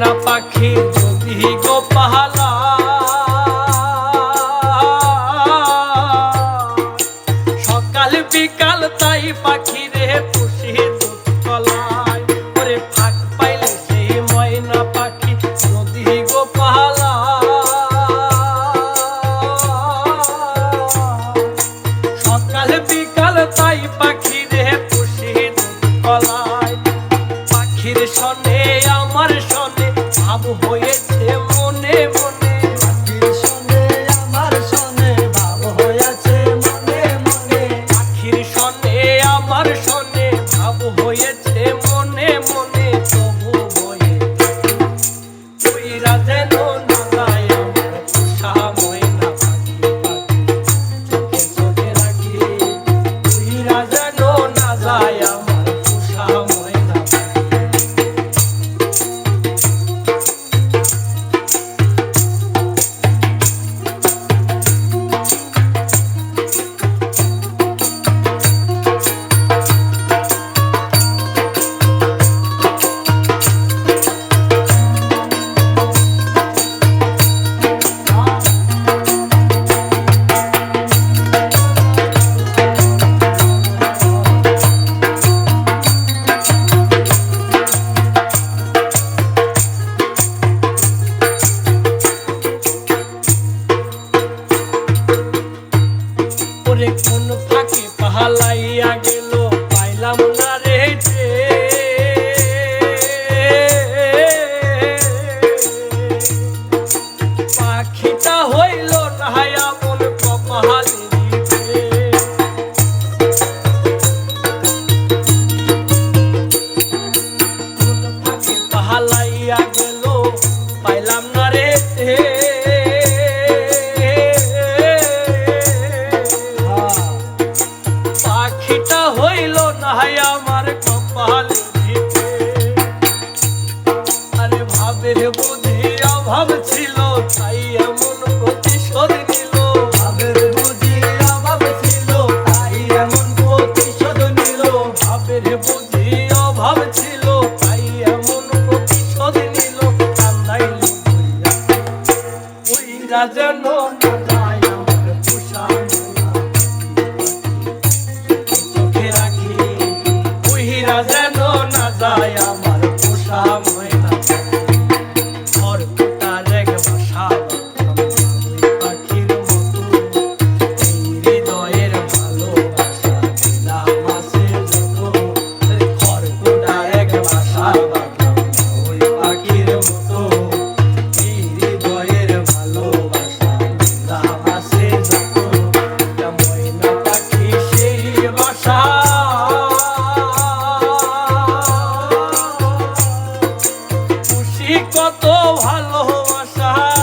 না পাখি যদি গো পাহালা সকাল বিকাল তাই পাখি রে পুষি দুধ কলায় ওরে ফাঁক পাইলে সেই ময়না পাখি যদি গো পাহালা সকাল বিকাল তাই পাখি রে পুষি দুধ কলায় পাখির সনে হয়েছে কোন ফাঁকে পাহালাই তাদের বুঝি অভাব ছিল এমন প্রতিশোধ নিল। তাদের অভাব ছিল, তাই এমন প্রতিশোধ নিল। ভাবের বুঝি অভাব ছিল, তাই এমন প্রতিশোধ নিল। কান্দাইল ওই রাজন বেশি কত ভালোবাসা।